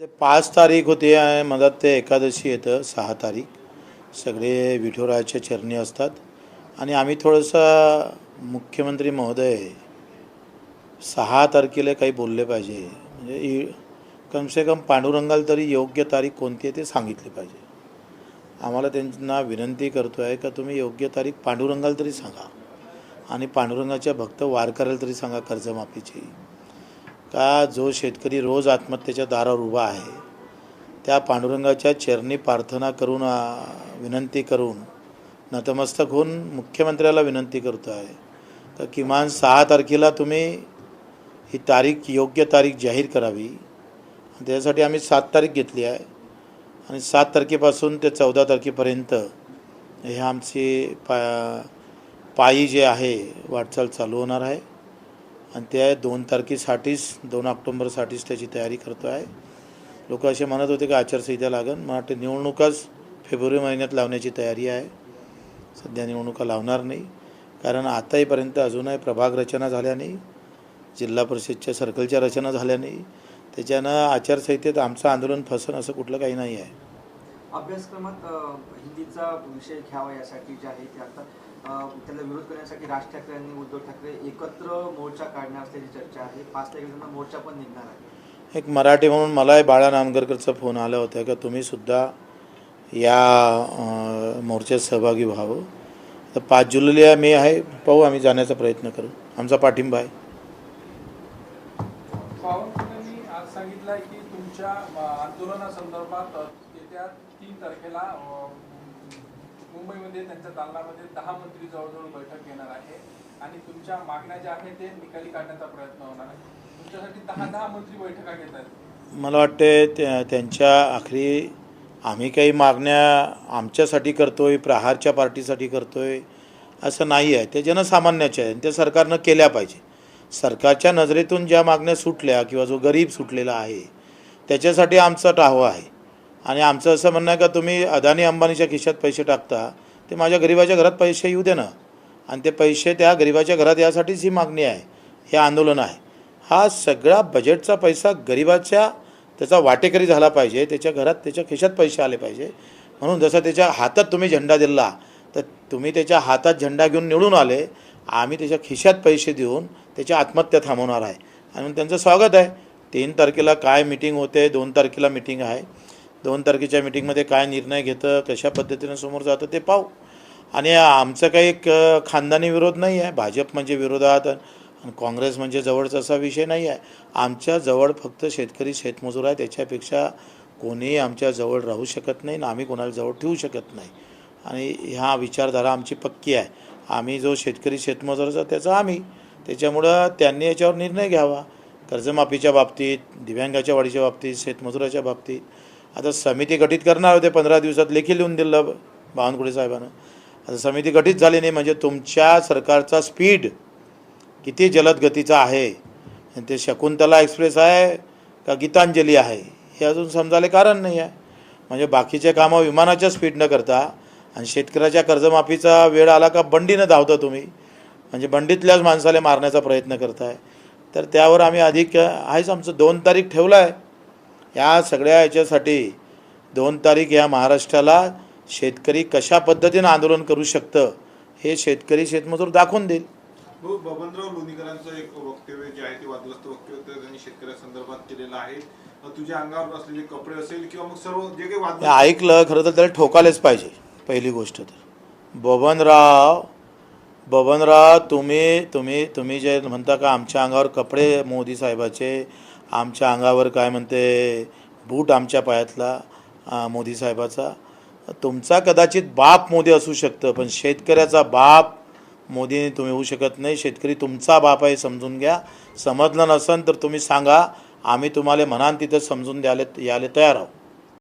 ते पाच तारीख होती आणि मला ते एकादशी येतं सहा तारीख. सगळे विठुरायाच्या चरणी असतात. आणि आम्ही थोडंसं मुख्यमंत्री महोदय सहा तारखेला काही बोलले पाहिजे. म्हणजे कमसे कम पांडुरंगाला तरी योग्य तारीख कोणती आहे ते सांगितली पाहिजे. आम्हाला त्यांना विनंती करतो आहे का तुम्ही योग्य तारीख पांडुरंगाला तरी सांगा. आणि पांडुरंगाच्या भक्त वार करायला तरी सांगा कर्जमाफीची. का जो शेतकरी रोज आत्महत्येच्या दारावर उभा आहे त्या पांडुरंगाच्या चरणी प्रार्थना करून विनंती करून नतमस्तक होऊन मुख्यमंत्र्याला विनंती करतो आहे. तर किमान सहा तारखेला तुम्ही ही तारीख योग्य तारीख जाहीर करावी. त्यासाठी आम्ही सात तारीख घेतली आहे. आणि सात तारखेपासून ते चौदा तारखेपर्यंत हे आमची पा पायी जे आहे वाटचाल चालू होणार आहे. आणि ते दोन तारखेसाठीच दोन ऑक्टोंबरसाठीच त्याची तयारी करतो आहे. लोक असे म्हणत होते की आचारसंहिता लागन मला वाटतं निवडणुकाच फेब्रुवारी महिन्यात लावण्याची तयारी आहे. सध्या निवडणुका लावणार नाही. कारण आताहीपर्यंत अजूनही प्रभाग रचना झाल्या नाही. जिल्हा परिषदच्या सर्कलच्या रचना झाल्या नाही. त्याच्यानं आचारसंहितेत आमचं आंदोलन फसन असं कुठलं काही नाही आहे. अभ्यासक्रमात हिंदीचा विषय घ्यावा यासाठी जे आहे ते आता त्याला विरोध करण्यासाठी राज ठाकरे आणि उद्धव ठाकरे एकत्र मोर्चा काढणार असल्याची चर्चा आहे. पाच तारखेला मोर्चा पण निघणार आहे. एक मराठी म्हणून मलाही बाळा नामगरकरचा फोन आला होता का तुम्ही सुद्धा या मोर्चात सहभागी व्हावं. तर पाच जुलैला मी आहे पाहू आम्ही जाण्याचा प्रयत्न करू. आमचा पाठिंबा आहे. बावनकुळेंनी आज सांगितलं आहे की तुमच्या अ, आंदोलनासंदर्भात येत्या तीन तारखेला मुंबईमध्ये त्यांच्या दालनामध्ये दहा मंत्री जवळजवळ बैठक घेणार आहे. आणि तुमच्या मागण्या ज्या आहेत ते निकाली काढण्याचा प्रयत्न होणार आहे. तुमच्यासाठी दहा दहा मंत्री बैठका घेत आहेत. मला वाटते त्यांच्या आखरी आम्ही काही मागण्या आमच्यासाठी करतोय प्रहारच्या पार्टीसाठी करतोय असं नाही आहे. ते जनसामान्याच्या आहे त्या सरकारनं केल्या पाहिजे. सरकारच्या नजरेतून ज्या मागण्या सुटल्या किंवा जो गरीब सुटलेला आहे त्याच्यासाठी आमचा टाहवा आहे. आणि आमचं असं म्हणणं आहे का तुम्ही अदानी अंबानीच्या खिशात पैसे टाकता ते माझ्या गरिबाच्या घरात पैसे येऊ दे ना. आणि ते पैसे त्या गरिबाच्या घरात यासाठीच ही मागणी आहे हे आंदोलन आहे. हा सगळा बजेटचा पैसा गरिबाच्या त्याचा वाटेकरी झाला पाहिजे त्याच्या घरात त्याच्या खिशात पैसे आले पाहिजे. म्हणून जसं त्याच्या हातात तुम्ही झेंडा दिला तर तुम्ही त्याच्या हातात झेंडा घेऊन निवडून आले आम्ही त्याच्या खिशात पैसे देऊन त्याची आत्महत्या थांबवणार आहे. आणि म्हणून त्यांचं स्वागत आहे. तीन तारखेला काय मिटिंग होते दोन तारखेला मिटिंग आहे. दोन तारखेच्या मिटिंगमध्ये काय निर्णय घेतं कशा पद्धतीनं समोर जातं ते पाहू. आणि आमचं काही एक खानदानी विरोध नाही आहे. भाजप म्हणजे विरोधात आणि काँग्रेस म्हणजे जवळचा असा विषय नाही आहे. आमच्या जवळ फक्त शेतकरी शेतमजूर आहे. त्याच्यापेक्षा कोणीही आमच्या जवळ राहू शकत नाही आणि आम्ही कोणाला जवळ ठेवू शकत नाही. आणि ह्या विचारधारा आमची पक्की आहे. आम्ही जो शेतकरी शेतमजुराचा त्याचा आम्ही. त्याच्यामुळं त्यांनी याच्यावर निर्णय घ्यावा. कर्जमाफीच्या बाबतीत दिव्यांगाच्या वाढीच्या बाबतीत शेतमजुराच्या बाबतीत. आता समिती गठीत करणार होते पंधरा दिवसात लेखी लिहून दिलं बावनकुळे साहेबांना. आता समिती गठीत झाली नाही म्हणजे तुमच्या सरकारचा स्पीड किती जलद गतीचा आहे? आणि ते शकुंतला एक्सप्रेस आहे का गीतांजली आहे? हे अजून समजायला कारण नाही आहे. म्हणजे बाकीचे कामं विमानाच्या स्पीडनं करता आणि शेतकऱ्याच्या कर्जमाफीचा वेळ आला का बंडीनं धावता तुम्ही? म्हणजे बंडीतल्याच माणसाला मारण्याचा प्रयत्न करताय. तर त्यावर आम्ही अधिक आहेच आमचं दोन तारीख ठेवलं आहे या सगळ्या याच्यासाठी दोन तारीख या महाराष्ट्राला शेतकरी कशा पद्धतीनं आंदोलन करू शकतं हे शेतकरी शेतमजूर दाखवून देईल. हो बबनराव लोणीकरांचं एक वक्तव्य जे आहे ते वादग्रस्त वक्तव्य त्यांनी शेतकऱ्यासंदर्भात केलेलं आहे. तुझ्या अंगावर असलेले कपडे असेल किंवा मग सर्व जे काही वादग्रस्त ऐकलं खरं तर त्याला ठोकायलाच पाहिजे पहिली गोष्ट तर. बबनराव बबनराव तुम्ही तुम्ही तुम्ही जे म्हणता का आमच्या अंगावर कपडे मोदी साहेबाचे आमच्या अंगावर काय म्हणते बूट आमच्या पायातला मोदी साहेबाचा. तुमचा कदाचित बाप मोदी असू शकतं पण शेतकऱ्याचा बाप मोदीने तुम्ही होऊ शकत नाही. शेतकरी तुमचा बाप आहे समजून घ्या. समजलं नसेल तर तुम्ही सांगा. आम्ही तुम्हाला म्हणान तिथं समजून द्यायला यायला तयार आहोत.